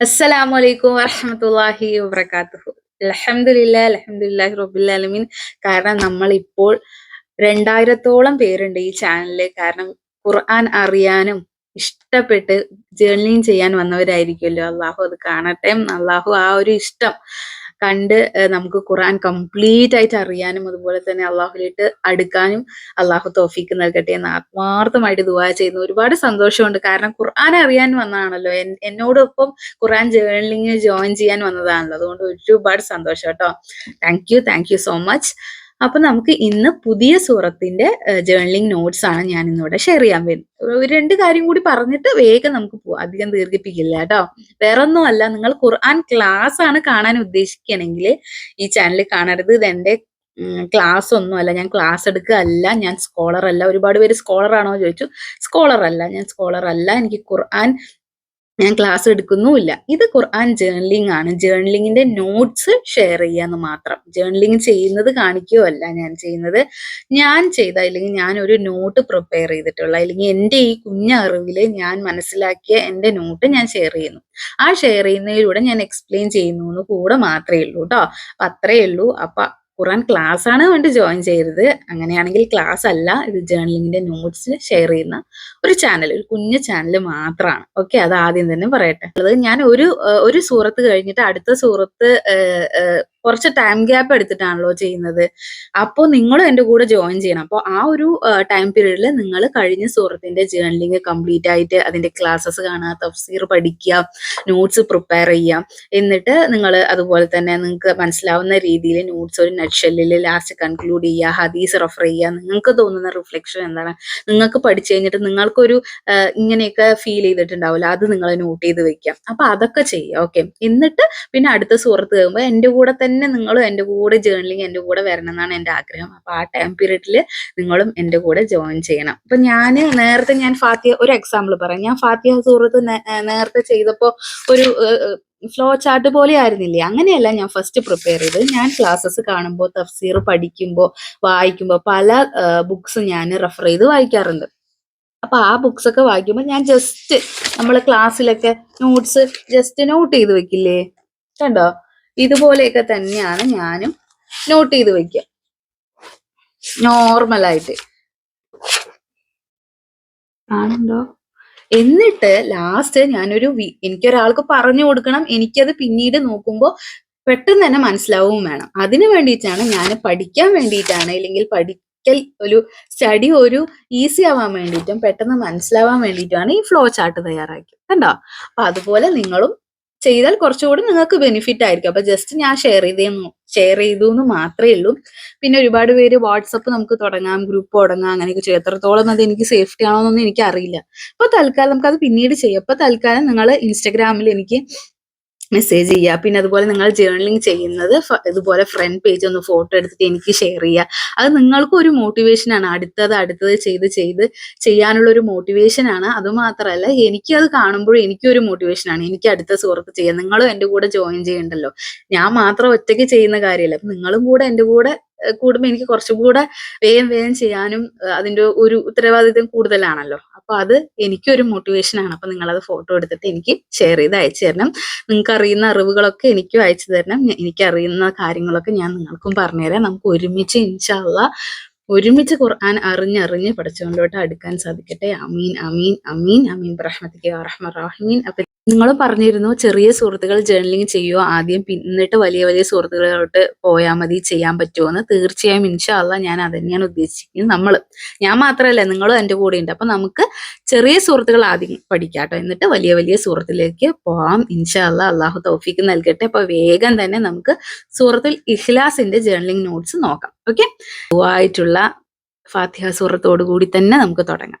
അസ്സലാമു അലൈക്കും വറഹമത്തല്ലാഹി വബർക്കാത്തുഹു അലഹമില്ല അലഹമില്ലാഹി റബുല്ലാലമീൻ കാരണം നമ്മൾ ഇപ്പോൾ രണ്ടായിരത്തോളം പേരുണ്ട് ഈ ചാനലിൽ കാരണം ഖുർആൻ അറിയാനും ഇഷ്ടപ്പെട്ട് ജേർണിങ് ചെയ്യാൻ വന്നവരായിരിക്കുമല്ലോ അള്ളാഹു അത് കാണട്ടെ. അള്ളാഹു ആ ഒരു ഇഷ്ടം കണ്ട് നമുക്ക് ഖുറാൻ കംപ്ലീറ്റ് ആയിട്ട് അറിയാനും അതുപോലെ തന്നെ അള്ളാഹുലിട്ട് അടുക്കാനും അള്ളാഹു തോഫിക്ക് നൽകട്ടെ എന്ന് ആത്മാർത്ഥമായിട്ട് ദുവാ ചെയ്യുന്നു. ഒരുപാട് സന്തോഷമുണ്ട്. കാരണം ഖുർആൻ അറിയാൻ വന്നതാണല്ലോ. എന്നോടൊപ്പം ഖുർആൻ ജേർണലിങ് ജോയിൻ ചെയ്യാൻ വന്നതാണല്ലോ. അതുകൊണ്ട് ഒരുപാട് സന്തോഷം കേട്ടോ. Thank you thank you so much അപ്പൊ നമുക്ക് ഇന്ന് പുതിയ സൂറത്തിന്റെ ജേർണലിംഗ് നോട്ട്സ് ആണ് ഞാൻ ഇന്നിവിടെ ഷെയർ ചെയ്യാൻ വരുന്നത് ഒരു രണ്ട് കാര്യം കൂടി പറഞ്ഞിട്ട് വേഗം നമുക്ക് പോവാം അധികം ദീർഘിപ്പിക്കില്ല കേട്ടോ. വേറെ ഒന്നും അല്ല നിങ്ങൾ ഖുർആൻ ക്ലാസ് ആണ് കാണാൻ ഉദ്ദേശിക്കണമെങ്കിൽ ഈ ചാനൽ കാണരുത്. ഇത് എന്റെ ക്ലാസ് ഒന്നും അല്ല. ഞാൻ ക്ലാസ് എടുക്കുകയല്ല. ഞാൻ സ്കോളർ അല്ല. ഒരുപാട് പേര് സ്കോളർ ആണോ ചോദിച്ചു. സ്കോളർ അല്ല. ഞാൻ സ്കോളർ അല്ല. എനിക്ക് ഖുർആൻ ഞാൻ ക്ലാസ് എടുക്കുന്നുമില്ല. ഇത് ഖുർആൻ ജേർണലിംഗ് ആണ്. ജേർണലിങ്ങിന്റെ നോട്ട്സ് ഷെയർ ചെയ്യാന്ന് മാത്രം. ജേർണലിംഗ് ചെയ്യുന്നത് കാണിക്കുകയല്ല ഞാൻ ചെയ്യുന്നത്. ഞാൻ ചെയ്ത അല്ലെങ്കിൽ ഞാൻ ഒരു നോട്ട് പ്രിപ്പയർ ചെയ്തിട്ടുള്ള അല്ലെങ്കിൽ എന്റെ ഈ കുഞ്ഞ കുഞ്ഞറിവിൽ ഞാൻ മനസ്സിലാക്കിയ എന്റെ നോട്ട് ഞാൻ ഷെയർ ചെയ്യുന്നു. ആ ഷെയർ ചെയ്യുന്നതിലൂടെ ഞാൻ എക്സ്പ്ലെയിൻ ചെയ്യുന്നു കൂടെ മാത്രമേ ഉള്ളൂ കേട്ടോ അത്രയേ ഉള്ളൂ. അപ്പൊ ഖുറാൻ ക്ലാസ് ആണ് വേണ്ടി ജോയിൻ ചെയ്യരുത്. അങ്ങനെയാണെങ്കിൽ ക്ലാസ് അല്ല ഇത് ജേർണലിങ്ങിന്റെ നോട്ട്സ് ഷെയർ ചെയ്യുന്ന ഒരു ചാനൽ ഒരു കുഞ്ഞു ചാനൽ മാത്രമാണ് ഓക്കെ അത് ആദ്യം തന്നെ പറയട്ടെ. അത് ഞാൻ ഒരു ഒരു സൂറത്ത് കഴിഞ്ഞിട്ട് അടുത്ത സൂറത്ത് കുറച്ച് ടൈം ഗ്യാപ്പ് എടുത്തിട്ടാണല്ലോ ചെയ്യുന്നത്. അപ്പോൾ നിങ്ങളും എന്റെ കൂടെ ജോയിൻ ചെയ്യണം. അപ്പോൾ ആ ഒരു ടൈം പീരീഡിൽ നിങ്ങൾ കഴിഞ്ഞ സുഹൃത്തിന്റെ ജേർണലിംഗ് കംപ്ലീറ്റ് ആയിട്ട് അതിന്റെ ക്ലാസ്സസ് കാണുക തഫ്സീർ പഠിക്കുക നോട്ട്സ് പ്രിപ്പയർ ചെയ്യുക. എന്നിട്ട് നിങ്ങൾ അതുപോലെ തന്നെ നിങ്ങൾക്ക് മനസ്സിലാവുന്ന രീതിയിൽ നോട്ട്സ് ഒരു നെറ്റ്ഷെല്ലിൽ ലാസ്റ്റ് കൺക്ലൂഡ് ചെയ്യുക ഹദീസ് റെഫർ ചെയ്യുക. നിങ്ങൾക്ക് തോന്നുന്ന റിഫ്ലക്ഷൻ എന്താണ്? നിങ്ങൾക്ക് പഠിച്ചു കഴിഞ്ഞിട്ട് നിങ്ങൾക്കൊരു ഇങ്ങനെയൊക്കെ ഫീൽ ചെയ്തിട്ടുണ്ടാവില്ല. അത് നിങ്ങൾ നോട്ട് ചെയ്ത് വെക്കാം അപ്പോൾ അതൊക്കെ ചെയ്യുക. ഓക്കെ എന്നിട്ട് പിന്നെ അടുത്ത സുഹൃത്ത് കഴിയുമ്പോൾ എന്റെ കൂടെ തന്നെ നിങ്ങളും എന്റെ കൂടെ ജേർണലിങ് എന്റെ കൂടെ വരണം എന്നാണ് എന്റെ ആഗ്രഹം. അപ്പൊ ആ ടൈം പീരീഡിൽ നിങ്ങളും എന്റെ കൂടെ ജോയിൻ ചെയ്യണം. അപ്പൊ ഞാൻ നേരത്തെ ഞാൻ ഫാത്തിയ ഒരു എക്സാമ്പിൾ പറയാം. ഞാൻ ഫാത്തിയ സുഹൃത്ത് നേരത്തെ ചെയ്തപ്പോൾ ഒരു ഫ്ലോ ചാർട്ട് പോലെ ആയിരുന്നില്ലേ? അങ്ങനെയല്ല ഞാൻ ഫസ്റ്റ് പ്രിപ്പയർ ചെയ്തത് ഞാൻ ക്ലാസ്സസ് കാണുമ്പോൾ തഫ്സീർ പഠിക്കുമ്പോൾ വായിക്കുമ്പോൾ പല ബുക്സ് ഞാൻ റെഫർ ചെയ്ത് വായിക്കാറുണ്ട്. അപ്പൊ ആ ബുക്സ് ഒക്കെ വായിക്കുമ്പോൾ ഞാൻ ജസ്റ്റ് നമ്മൾ ക്ലാസ്സിലൊക്കെ നോട്ട്സ് ജസ്റ്റ് നോട്ട് ചെയ്ത് വെക്കില്ലേ? കണ്ടോ? ഇതുപോലെയൊക്കെ തന്നെയാണ് ഞാനും നോട്ട് ചെയ്ത് വെക്കുക. നോർമലായിട്ട് ആണല്ലോ എന്നിട്ട് ലാസ്റ്റ് ഞാനൊരു എനിക്കൊരാൾക്ക് പറഞ്ഞു കൊടുക്കണം. എനിക്കത് പിന്നീട് നോക്കുമ്പോൾ പെട്ടെന്ന് തന്നെ മനസ്സിലാവും വേണം. അതിനു വേണ്ടിയിട്ടാണ് ഞാൻ പഠിക്കാൻ വേണ്ടിയിട്ടാണ് അല്ലെങ്കിൽ പഠിക്കൽ ഒരു സ്റ്റഡി ഒരു ഈസി ആവാൻ വേണ്ടിയിട്ടും പെട്ടെന്ന് മനസ്സിലാവാൻ വേണ്ടിയിട്ടുമാണ് ഈ ഫ്ലോ ചാർട്ട് തയ്യാറാക്കിയത്. കണ്ടോ? അപ്പൊ അതുപോലെ നിങ്ങളും ചെയ്താൽ കുറച്ചുകൂടി നിങ്ങൾക്ക് ബെനിഫിറ്റ് ആയിരിക്കും. അപ്പൊ ജസ്റ്റ് ഞാൻ ഷെയർ ചെയ്തേന്നു ഷെയർ ചെയ്തു എന്ന് മാത്രമേ ഉള്ളൂ. പിന്നെ ഒരുപാട് പേര് വാട്സപ്പ് നമുക്ക് തുടങ്ങാം ഗ്രൂപ്പ് തുടങ്ങാം അങ്ങനെയൊക്കെ ചെയ്യും. എത്രത്തോളം അത് എനിക്ക് സേഫ്റ്റി ആണോ എന്നൊന്നും എനിക്ക് അറിയില്ല അപ്പൊ തൽക്കാലം നമുക്ക് അത് പിന്നീട് ചെയ്യാം. അപ്പൊ തൽക്കാലം നിങ്ങൾ ഇൻസ്റ്റഗ്രാമിൽ എനിക്ക് മെസ്സേജ് ചെയ്യുക. പിന്നെ അതുപോലെ നിങ്ങൾ ജേർണലിംഗ് ചെയ്യുന്നത് ഇതുപോലെ ഫ്രണ്ട് പേജ് ഒന്ന് ഫോട്ടോ എടുത്തിട്ട് എനിക്ക് ഷെയർ ചെയ്യുക. അത് നിങ്ങൾക്കും ഒരു മോട്ടിവേഷൻ ആണ്. അടുത്തത് അടുത്തത് ചെയ്ത് ചെയ്ത് ചെയ്യാനുള്ള ഒരു മോട്ടിവേഷൻ ആണ്. അതുമാത്രമല്ല എനിക്ക് അത് കാണുമ്പോഴും എനിക്കൊരു മോട്ടിവേഷൻ ആണ്. എനിക്ക് അടുത്ത സുഹൃത്ത് ചെയ്യാം. നിങ്ങളും എന്റെ കൂടെ ജോയിൻ ചെയ്യണ്ടല്ലോ. ഞാൻ മാത്രം ഒറ്റയ്ക്ക് ചെയ്യുന്ന കാര്യമല്ല. നിങ്ങളും കൂടെ എന്റെ കൂടെ കൂടുമ്പോൾ എനിക്ക് കുറച്ചും കൂടെ വേഗം വേഗം ചെയ്യാനും അതിന്റെ ഒരു ഉത്തരവാദിത്വം കൂടുതലാണല്ലോ. അപ്പൊ അത് എനിക്കൊരു മോട്ടിവേഷൻ ആണ്. അപ്പൊ നിങ്ങൾ അത് ഫോട്ടോ എടുത്തിട്ട് എനിക്ക് ഷെയർ ചെയ്ത് അയച്ചു തരണം. നിങ്ങൾക്ക് അറിയുന്ന അറിവുകളൊക്കെ എനിക്കും അയച്ചു തരണം. എനിക്ക് അറിയുന്ന കാര്യങ്ങളൊക്കെ ഞാൻ നിങ്ങൾക്കും പറഞ്ഞുതരാം നമുക്ക് ഒരുമിച്ച് ഇൻഷാള്ള ഒരുമിച്ച് ഖുർആൻ അറിഞ്ഞറിഞ്ഞ് പഠിച്ചുകൊണ്ടോട്ട് അടുക്കാൻ സാധിക്കട്ടെ. അമീൻ അമീൻ അമീൻ. അമീൻ. റഹ്മത്തിക്ക് റഹ്മ റാഹിമീൻ. അപ്പൊ നിങ്ങൾ പറഞ്ഞിരുന്നു ചെറിയ സുഹൃത്തുക്കൾ ജേർണലിംഗ് ചെയ്യുക ആദ്യം പിന്നിട്ട് വലിയ വലിയ സുഹൃത്തുക്കളോട്ട് പോയാൽ മതി ചെയ്യാൻ പറ്റുമോ എന്ന് തീർച്ചയായും ഇൻഷാല്ല ഞാൻ അത് തന്നെയാണ് ഉദ്ദേശിക്കുന്നത് നമ്മൾ ഞാൻ മാത്രമല്ല നിങ്ങളും എന്റെ കൂടെ ഉണ്ട് അപ്പൊ നമുക്ക് ചെറിയ സുഹൃത്തുക്കൾ ആദ്യം പഠിക്കാം പഠിക്കാട്ടോ എന്നിട്ട് വലിയ വലിയ സുഹൃത്തിലേക്ക് പോവാം. ഇൻഷാല്ല അള്ളാഹു തൗഫീക്ക് നൽകട്ടെ. അപ്പൊ വേഗം തന്നെ നമുക്ക് സൂറത്തുൽ ഇഖ്ലാസിന്റെ ജേർണലിംഗ് നോട്ട്സ് നോക്കാം. ഓക്കെ? ആയിട്ടുള്ള ഫാത്തിഹ സുഹൃത്തോടു കൂടി തന്നെ നമുക്ക് തുടങ്ങാം.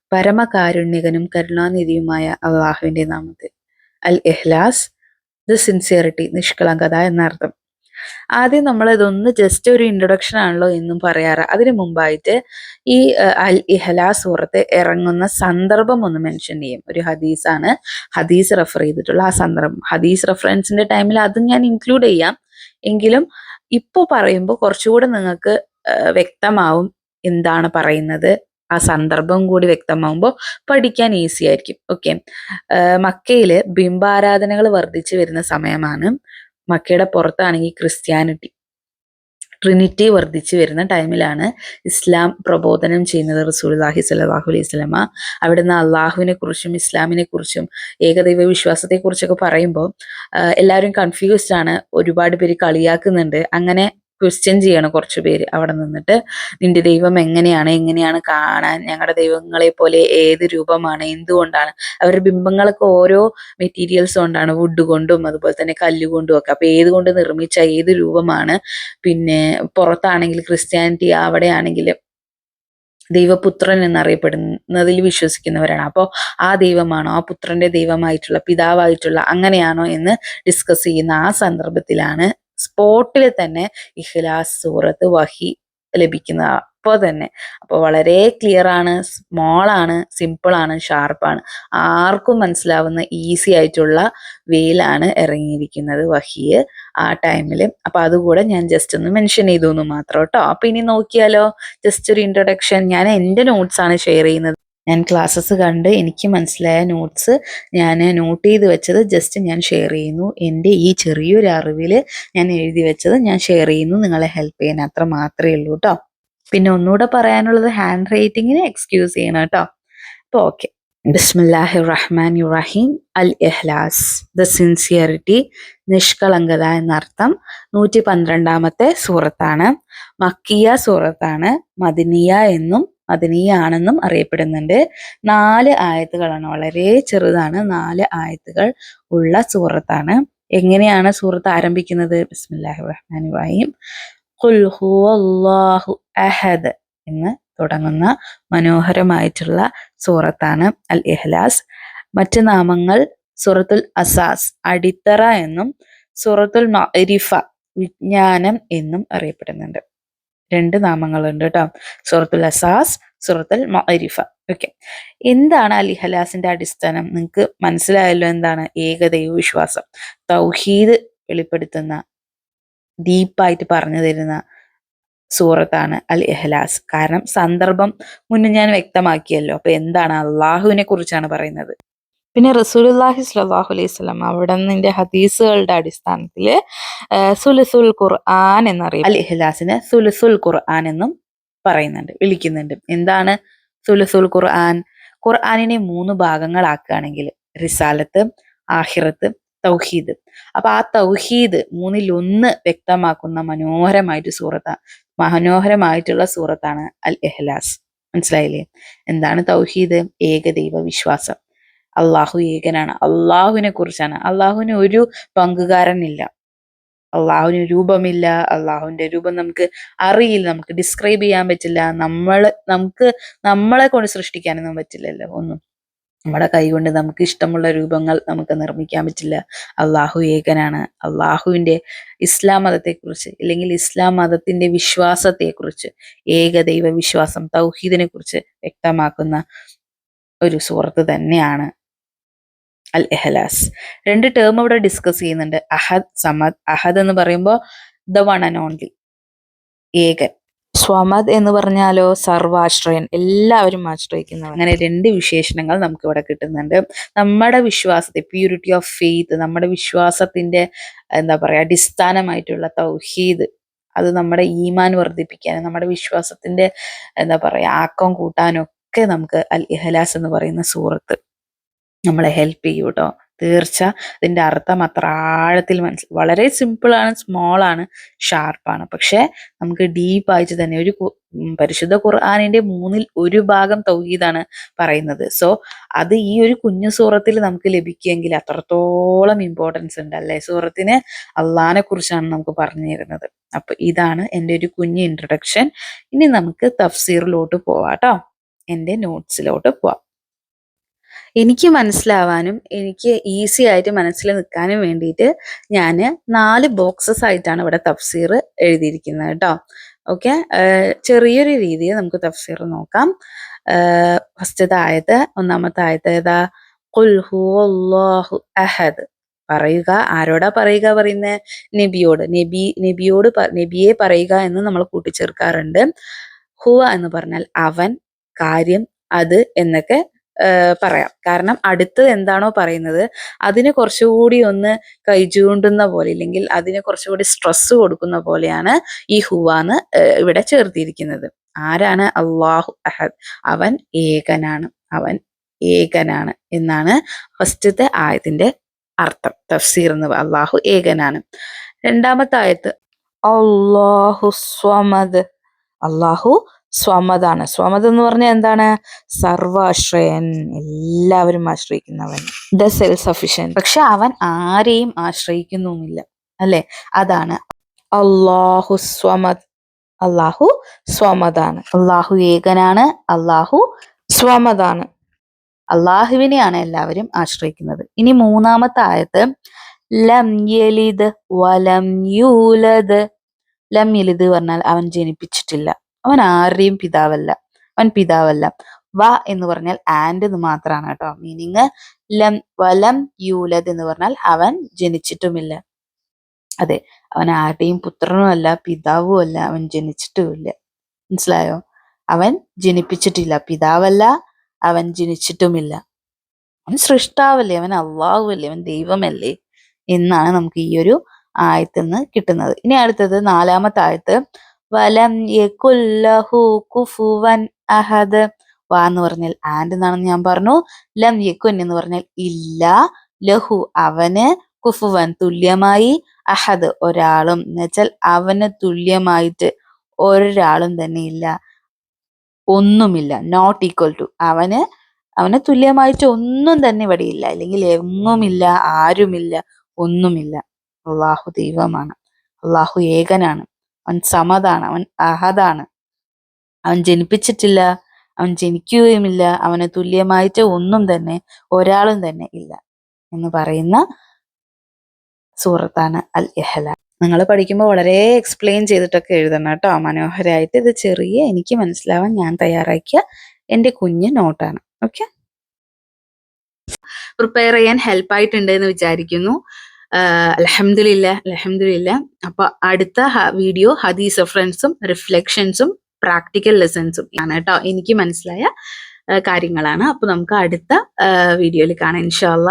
പരമകാരുണ്യകനും കരുണാനിധിയുമായ അള്ളാഹുവിന്റെ നാമത്തിൽ. അൽ എഹ്ലാസ് ദ സിൻസിയറിറ്റി നിഷ്കളങ്കത എന്നർത്ഥം. ആദ്യം നമ്മൾ ഇതൊന്ന് ജസ്റ്റ് ഒരു ഇൻട്രൊഡക്ഷൻ ആണല്ലോ എന്നും പറയാറ്. അതിനു മുമ്പായിട്ട് ഈ അൽ ഇഹലാ സൂറത്ത് ഇറങ്ങുന്ന സന്ദർഭം ഒന്ന് മെൻഷൻ ചെയ്യും. ഒരു ഹദീസാണ് ഹദീസ് റെഫർ ചെയ്തിട്ടുള്ള ആ സന്ദർഭം. ഹദീസ് റെഫറൻസിന്റെ ടൈമിൽ അതും ഞാൻ ഇൻക്ലൂഡ് ചെയ്യാം. എങ്കിലും ഇപ്പോൾ പറയുമ്പോൾ കുറച്ചുകൂടെ നിങ്ങൾക്ക് വ്യക്തമാവും എന്താണ് പറയുന്നത്. ആ സന്ദർഭം കൂടി വ്യക്തമാകുമ്പോൾ പഠിക്കാൻ ഈസി ആയിരിക്കും. ഓക്കെ മക്കയിൽ ബിംബാരാധനകൾ വർദ്ധിച്ചു വരുന്ന സമയമാണ് മക്കയുടെ പുറത്താണെങ്കിൽ ക്രിസ്ത്യാനിറ്റി. ട്രിനിറ്റി വർദ്ധിച്ചു വരുന്ന ടൈമിലാണ് ഇസ്ലാം പ്രബോധനം ചെയ്യുന്നത് റസൂൽഹി സലാഹു അലൈഹി സ്വലമ അവിടുന്ന് അള്ളാഹുവിനെ കുറിച്ചും ഇസ്ലാമിനെ കുറിച്ചും ഏകദൈവ വിശ്വാസത്തെ കുറിച്ചൊക്കെ പറയുമ്പോൾ എല്ലാവരും കൺഫ്യൂസ്ഡ് ആണ്. ഒരുപാട് പേര് കളിയാക്കുന്നുണ്ട്. അങ്ങനെ ക്വസ്റ്റ്യൻ ചെയ്യണം കുറച്ച് പേര് അവിടെ നിന്നിട്ട്. നിന്റെ ദൈവം എങ്ങനെയാണ്? എങ്ങനെയാണ് കാണാൻ ഞങ്ങളുടെ ദൈവങ്ങളെ പോലെ ഏത് രൂപമാണ്? എന്തുകൊണ്ടാണ്? അവരുടെ ബിംബങ്ങളൊക്കെ ഓരോ മെറ്റീരിയൽസ് കൊണ്ടാണ് വുഡ് കൊണ്ടും അതുപോലെ തന്നെ കല്ലുകൊണ്ടും ഒക്കെ. അപ്പൊ ഏത് കൊണ്ട് നിർമ്മിച്ച ഏത് രൂപമാണ്? പിന്നെ പുറത്താണെങ്കിൽ ക്രിസ്ത്യാനിറ്റി അവിടെയാണെങ്കിൽ ദൈവപുത്രൻ എന്നറിയപ്പെടുന്നതിൽ വിശ്വസിക്കുന്നവരാണ്. അപ്പോൾ ആ ദൈവമാണോ? ആ പുത്രന്റെ ദൈവമായിട്ടുള്ള പിതാവായിട്ടുള്ള അങ്ങനെയാണോ എന്ന് ഡിസ്കസ് ചെയ്യുന്ന ആ സന്ദർഭത്തിലാണ് സ്പോട്ടിൽ തന്നെ ഇഖ്ലാസ് സൂറത്ത് വഹി ലഭിക്കുന്ന അപ്പോൾ തന്നെ. അപ്പോൾ വളരെ ക്ലിയർ ആണ് സ്മോൾ ആണ് സിമ്പിൾ ആണ് ഷാർപ്പാണ് ആർക്കും മനസ്സിലാവുന്ന ഈസി ആയിട്ടുള്ള വേയിലാണ് ഇറങ്ങിയിരിക്കുന്നത് വഹിയ് ആ ടൈമിൽ അപ്പോൾ അതുകൂടെ ഞാൻ ജസ്റ്റ് ഒന്ന് മെൻഷൻ ചെയ്തു എന്ന് മാത്രം കേട്ടോ. അപ്പോൾ ഇനി നോക്കിയാലോ? ജസ്റ്റ് ഒരു ഇൻട്രൊഡക്ഷൻ ഞാൻ എന്റെ നോട്ട്സ് ആണ് ഷെയർ ചെയ്യുന്നത്. ഞാൻ ക്ലാസ്സസ് കണ്ട് എനിക്ക് മനസ്സിലായ നോട്ട്സ് ഞാൻ നോട്ട് ചെയ്ത് വെച്ചത് ജസ്റ്റ് ഞാൻ ഷെയർ ചെയ്യുന്നു. എന്റെ ഈ ചെറിയൊരു അറിവിൽ ഞാൻ എഴുതി വെച്ചത് ഞാൻ ഷെയർ ചെയ്യുന്നു. നിങ്ങളെ ഹെൽപ്പ് ചെയ്യാൻ അത്ര മാത്രമേ ഉള്ളൂ കേട്ടോ പിന്നെ ഒന്നുകൂടെ പറയാനുള്ളത് ഹാൻഡ് റൈറ്റിങ്ങിന് എക്സ്ക്യൂസ് ചെയ്യണം കേട്ടോ. അപ്പോൾ ഓക്കെ ബിസ്മില്ലാഹി റഹ്മാൻ റഹീം അൽ എഹ്ലാസ് ദ സിൻസിയറിറ്റി നിഷ്കളങ്കത എന്നർത്ഥം നൂറ്റി പന്ത്രണ്ടാമത്തെ സൂറത്താണ്. മക്കിയ സൂറത്താണ്. മദിനിയ എന്നും മദനീയാണെന്നും അറിയപ്പെടുന്നുണ്ട്. നാല് ആയത്തുകളാണ്. വളരെ ചെറുതാണ്. നാല് ആയത്തുകൾ ഉള്ള സൂറത്താണ്. എങ്ങനെയാണ് സൂറത്ത് ആരംഭിക്കുന്നത്? ബിസ്മില്ലാഹി റഹീം. അഹദ് എന്ന് തുടങ്ങുന്ന മനോഹരമായിട്ടുള്ള സൂറത്താണ് അൽ ഇഹ്ലാസ് മറ്റ് നാമങ്ങൾ സൂറത്തുൽ അസാസ് അടിത്തറ എന്നും സൂറത്തുൽ മഅരിഫ വിജ്ഞാനം എന്നും അറിയപ്പെടുന്നുണ്ട്. രണ്ട് നാമങ്ങളുണ്ട് കേട്ടോ. സൂറത്തുൽ അസാസ് സൂറത്തുൽ മരിഫ ഓക്കെ എന്താണ് അലി ഹലാസിന്റെ അടിസ്ഥാനം? നിങ്ങൾക്ക് മനസ്സിലായല്ലോ എന്താണ് ഏകദൈവ വിശ്വാസം. തൗഹീദ് വെളിപ്പെടുത്തുന്ന ഡീപ്പായിട്ട് പറഞ്ഞു തരുന്ന സൂറത്താണ് അൽ എഹ്ലാസ് കാരണം സന്ദർഭം മുന്നേ ഞാൻ വ്യക്തമാക്കിയല്ലോ. അപ്പൊ എന്താണ് അള്ളാഹുവിനെ കുറിച്ചാണ് പറയുന്നത്. പിന്നെ റസൂലുല്ലാഹി സ്വല്ലല്ലാഹു അലൈഹി സ്വലം അവിടെ നിന്റെ ഹദീസുകളുടെ അടിസ്ഥാനത്തിൽ സുലുസുൽ ഖുർആൻ എന്നറിയാം അൽ ഹിലാസിനെ സുലുസുൽ ഖുർആൻ എന്നും പറയുന്നുണ്ട് വിളിക്കുന്നുണ്ട്. എന്താണ് സുലുസുൽ ഖുർആൻ? ഖുർആാനിനെ മൂന്ന് ഭാഗങ്ങളാക്കുകയാണെങ്കിൽ റിസാലത്ത് ആഹിറത്ത് തൗഹീദ്. അപ്പൊ ആ തൗഹീദ് മൂന്നിൽ ഒന്ന് വ്യക്തമാക്കുന്ന മനോഹരമായിട്ട് സൂറത്ത മനോഹരമായിട്ടുള്ള സൂറത്താണ് അൽ എഹ്ലാസ് മനസ്സിലായില്ലേ? എന്താണ് തൗഹീദ്? ഏകദൈവ വിശ്വാസം അള്ളാഹു ഏകനാണ്. അള്ളാഹുവിനെ കുറിച്ചാണ്. അള്ളാഹുവിന് ഒരു പങ്കുകാരനില്ല. അള്ളാഹുവിന് രൂപമില്ല. അള്ളാഹുവിന്റെ രൂപം നമുക്ക് അറിയില്ല. നമുക്ക് ഡിസ്ക്രൈബ് ചെയ്യാൻ പറ്റില്ല. നമ്മൾ നമുക്ക് നമ്മളെ കൊണ്ട് സൃഷ്ടിക്കാനൊന്നും പറ്റില്ലല്ലോ ഒന്നും. നമ്മുടെ കൈകൊണ്ട് നമുക്ക് ഇഷ്ടമുള്ള രൂപങ്ങൾ നമുക്ക് നിർമ്മിക്കാൻ പറ്റില്ല. അള്ളാഹു ഏകനാണ്. അള്ളാഹുവിന്റെ ഇസ്ലാം മതത്തെക്കുറിച്ച് അല്ലെങ്കിൽ ഇസ്ലാം മതത്തിന്റെ വിശ്വാസത്തെക്കുറിച്ച് ഏകദൈവ വിശ്വാസം തൗഹീദിനെ കുറിച്ച് വ്യക്തമാക്കുന്ന ഒരു സുഹൃത്ത് തന്നെയാണ് അൽ എഹലാസ് രണ്ട് ടേം അവിടെ ഡിസ്കസ് ചെയ്യുന്നുണ്ട്. അഹദ് സമദ്. അഹദ് എന്ന് പറയുമ്പോൾ ദ വൺ ആൻഡ് ഓൺലി ഏകൻ. സ്വമദ് എന്ന് പറഞ്ഞാലോ സർവാശ്രയൻ. എല്ലാവരും ആശ്രയിക്കുന്ന അങ്ങനെ രണ്ട് വിശേഷണങ്ങൾ നമുക്ക് ഇവിടെ കിട്ടുന്നുണ്ട്. നമ്മുടെ വിശ്വാസത്തെ പ്യൂരിറ്റി ഓഫ് ഫെയ്ത്ത് നമ്മുടെ വിശ്വാസത്തിന്റെ എന്താ പറയുക അടിസ്ഥാനമായിട്ടുള്ള തൗഹീദ്. അത് നമ്മുടെ ഈമാൻ വർദ്ധിപ്പിക്കാനും നമ്മുടെ വിശ്വാസത്തിന്റെ എന്താ പറയുക ആക്കം കൂട്ടാനും ഒക്കെ നമുക്ക് അൽ ഇഹലാസ് എന്ന് പറയുന്ന സൂറത്ത്. നമ്മളെ ഹെൽപ്പ് ചെയ്യും കേട്ടോ തീർച്ച. ഇതിന്റെ അർത്ഥം അത്ര ആഴത്തിൽ മനസ്സിൽ വളരെ സിമ്പിളാണ് സ്മോളാണ് ഷാർപ്പാണ് പക്ഷേ നമുക്ക് ഡീപ്പായിട്ട് തന്നെ ഒരു പരിശുദ്ധ ഖുർആാനിന്റെ മൂന്നിൽ ഒരു ഭാഗം തൗഹീദാണ് പറയുന്നത്. സോ അത് ഈ ഒരു കുഞ്ഞു സൂറത്തിൽ നമുക്ക് ലഭിക്കുമെങ്കിൽ അത്രത്തോളം ഇമ്പോർട്ടൻസ് ഉണ്ട് അല്ലേ? സൂറത്തിന് അള്ളഹാനെ കുറിച്ചാണ് നമുക്ക് പറഞ്ഞു തരുന്നത്. അപ്പൊ ഇതാണ് എന്റെ ഒരു കുഞ്ഞു ഇൻട്രൊഡക്ഷൻ ഇനി നമുക്ക് തഫ്സീറിലോട്ട് പോവാട്ടോ. എന്റെ നോട്ട്സിലോട്ട് പോവാം. എനിക്ക് മനസ്സിലാവാനും എനിക്ക് ഈസി ആയിട്ട് മനസ്സിൽ നിൽക്കാനും വേണ്ടിയിട്ട് ഞാൻ നാല് ബോക്സസ് ആയിട്ടാണ് ഇവിടെ തഫ്സീർ എഴുതിയിരിക്കുന്നത് കേട്ടോ. ഓക്കെ ചെറിയൊരു രീതിയിൽ നമുക്ക് തഫ്സീർ നോക്കാം. ഫസ്റ്റത്തെ ആയത് ഒന്നാമത്തെ ആയത് ഏതാ? ഹുവല്ലാഹു അഹദ് പറയുക. ആരോടാ പറയുക പറയുന്നത് നബിയോട്. നബി നബിയോട് നബിയെ പറയുക എന്ന് നമ്മൾ കൂട്ടിച്ചേർക്കാറുണ്ട്. ഹുവ എന്ന് പറഞ്ഞാൽ അവൻ കാര്യം അത് എന്നൊക്കെ പറയാം. കാരണം അടുത്തത് എന്താണോ പറയുന്നത് അതിന് കുറച്ചുകൂടി ഒന്ന് കൈചൂണ്ടുന്ന പോലെ ഇല്ലെങ്കിൽ അതിന് കുറച്ചുകൂടി സ്ട്രെസ് കൊടുക്കുന്ന പോലെയാണ് ഈ ഹുവാന്ന് ഇവിടെ ചേർത്തിരിക്കുന്നത്. ആരാണ്? അള്ളാഹു അഹദ്. അവൻ ഏകനാണ്. അവൻ ഏകനാണ് എന്നാണ് ഫസ്റ്റത്തെ ആയത്തിന്റെ അർത്ഥം. തഫ്സീർ എന്ന് അള്ളാഹു ഏകനാണ്. രണ്ടാമത്തെ ആയത്ത് അള്ളാഹു സ്വമദ്. അള്ളാഹു സ്വമതാണ്. സ്വമത് എന്ന് പറഞ്ഞാൽ എന്താണ്? സർവാശ്രയൻ. എല്ലാവരും ആശ്രയിക്കുന്നവൻ. ദ സെൽഫ് സഫിഷ്യൻ പക്ഷെ അവൻ ആരെയും ആശ്രയിക്കുന്നുമില്ല. അല്ലെ? അതാണ്. അള്ളാഹു സ്വമത് അള്ളാഹു സ്വമതാണ് അള്ളാഹു ഏകനാണ്. അള്ളാഹു സ്വമതാണ് അള്ളാഹുവിനെയാണ് എല്ലാവരും ആശ്രയിക്കുന്നത്. ഇനി മൂന്നാമത്തെ ആയത്ത്. ലം യലിദ് വലം യൂലദ്. ലം യലിദ് പറഞ്ഞാൽ അവൻ ജനിപ്പിച്ചിട്ടില്ല. അവൻ ആരുടെയും പിതാവല്ല. അവൻ പിതാവല്ല. വ എന്ന് പറഞ്ഞാൽ ആൻഡ് എന്ന് മാത്രമാണ് കേട്ടോ. മീനിങ് ലം വലം യൂലദ് എന്ന് പറഞ്ഞാൽ അവൻ ജനിച്ചിട്ടുമില്ല. അതെ അവൻ ആരുടെയും പുത്രനുമല്ല പിതാവും അല്ല അവൻ ജനിച്ചിട്ടുമില്ല. മനസ്സിലായോ? അവൻ ജനിപ്പിച്ചിട്ടില്ല പിതാവല്ല അവൻ ജനിച്ചിട്ടുമില്ല. അവൻ സൃഷ്ടാവല്ലേ അവൻ അള്ളാഹുവല്ലേ അവൻ ദൈവമല്ലേ എന്നാണ് നമുക്ക് ഈ ഒരു ആയത്തിൽ നിന്ന് കിട്ടുന്നത്. ഇനി അടുത്തത് നാലാമത്തെ ആയത്ത്. വലം യകുല്ലഹു കുഫുവൻ അഹദ്. വാ എന്ന് പറഞ്ഞാൽ ആൻഡ് എന്നാണെന്ന് ഞാൻ പറഞ്ഞു. ലം യക്കുൻ എന്ന് പറഞ്ഞാൽ ഇല്ല. ലഹു അവന് കുഫുവൻ തുല്യമായി. അഹദ് ഒരാളും. എന്ന് വെച്ചാൽ അവന് തുല്യമായിട്ട് ഒരാളും തന്നെ ഇല്ല. ഒന്നുമില്ല. നോട്ട് ഈക്വൽ ടു അവന് അവന് തുല്യമായിട്ട് ഒന്നും തന്നെ ഇവിടെ ഇല്ല. അല്ലെങ്കിൽ എങ്ങുമില്ല ആരുമില്ല ഒന്നുമില്ല. അള്ളാഹു ദൈവമാണ്. അള്ളാഹു ഏകനാണ്. അവൻ സമതാണ് അവൻ അഹദാണ് അവൻ ജനിപ്പിച്ചിട്ടില്ല അവൻ ജനിക്കുകയുമില്ല അവന് തുല്യമായിട്ട് ഒന്നും തന്നെ ഒരാളും തന്നെ ഇല്ല എന്ന് പറയുന്ന സൂറത്താണ് അൽ എഹല നിങ്ങൾ പഠിക്കുമ്പോൾ വളരെ എക്സ്പ്ലെയിൻ ചെയ്തിട്ടൊക്കെ എഴുതണം കേട്ടോ. മനോഹരമായിട്ട് ഇത് ചെറിയ എനിക്ക് മനസ്സിലാവാൻ ഞാൻ തയ്യാറാക്കിയ എന്റെ കുഞ്ഞ് നോട്ടാണ്. ഓക്കെ പ്രിപ്പയർ ചെയ്യാൻ ഹെൽപ്പായിട്ടുണ്ട് എന്ന് വിചാരിക്കുന്നു. അലഹമില്ല അലഹമില്ല അപ്പൊ അടുത്ത വീഡിയോ ഹദീസ് റെഫറൻസും റിഫ്ലക്ഷൻസും പ്രാക്ടിക്കൽ ലെസൺസും ആണ് കേട്ടോ എനിക്ക് മനസ്സിലായ കാര്യങ്ങളാണ് അപ്പൊ നമുക്ക് അടുത്ത വീഡിയോയിൽ കാണാം ഇൻഷാല്ല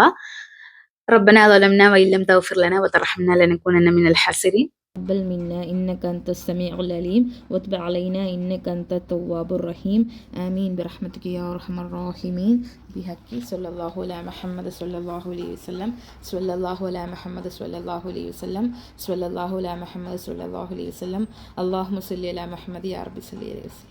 ربنا ظلمنا وإن لم تغفر لنا وترحمنا لنكونن من الحاسرين تقبل منا إنك أنت السميع العليم. واتب علينا إنك أنت التواب الرحيم. آمين. برحمتك يا أرحم الراحمين. بحق صلى الله على محمد صلى الله عليه وسلم. صلى الله على محمد صلى الله عليه وسلم. صلى الله على محمد صلى الله عليه وسلم. اللهم صل على محمد يا رب صل عليه وسلم.